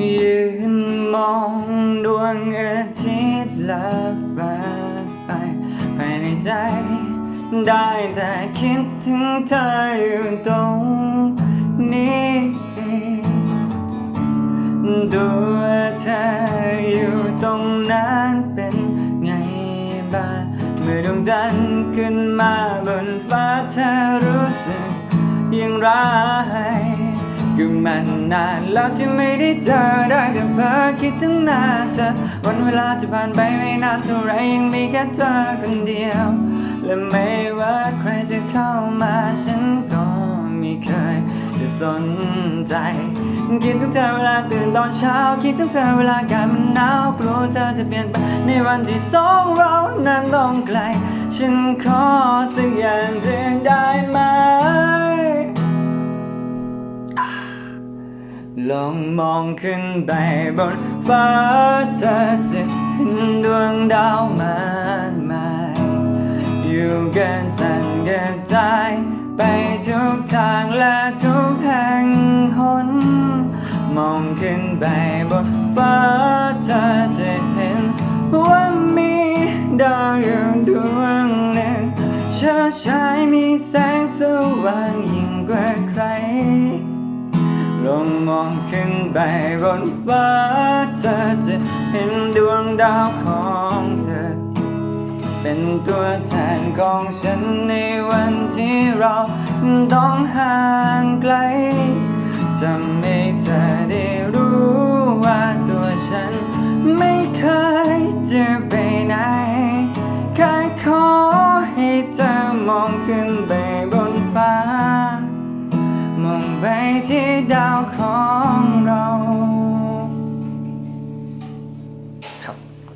ยืนมองดวงอาทิตย์ลับฟ้าไปในใจ ได้แต่คิดถึงเธออยู่ตรงนี้ตัวเธออยู่ตรงนั้นเป็นไงบ้างเมื่อดวงจันทร์ขึ้นมาบนฟ้าเธอรู้สึกอย่างไร ก็มันนานแล้วที่ไม่ได้เจอได้แต่เพ้อคิดถึงหน้าเธอวันเวลาจะผ่านไปไม่นานเท่าไรยังมีแค่เธอคนเดียว และไม่ว่าใครจะเข้ามาฉันก็ไม่เคยจะสนใจ คิดถึงเธอเวลาตื่นตอนเช้า คิดถึงเธอเวลาอากาศมันหนาวกลัวเธอจะเปลี่ยนไปในวันที่สองเรานั้นต้องไกล ฉันขอสักอย่างจะได้ไหม ลองมองขึ้นไปบนฟ้าเธอจะเห็นดวงดาวมากมาย อยู่กันจันกระจายไปทุกทางและทุกแห่งหน มองขึ้นไปบนฟ้าเธอจะเห็นว่ามีดาวอยู่ ลองมองขึ้นไปบนฟ้าเธอจะเห็นดวงดาวของเธอ เป็นตัวแทนของฉันในวันที่เราต้องห่างไกลจะไม่เธอ งใบที่ดาวของเรา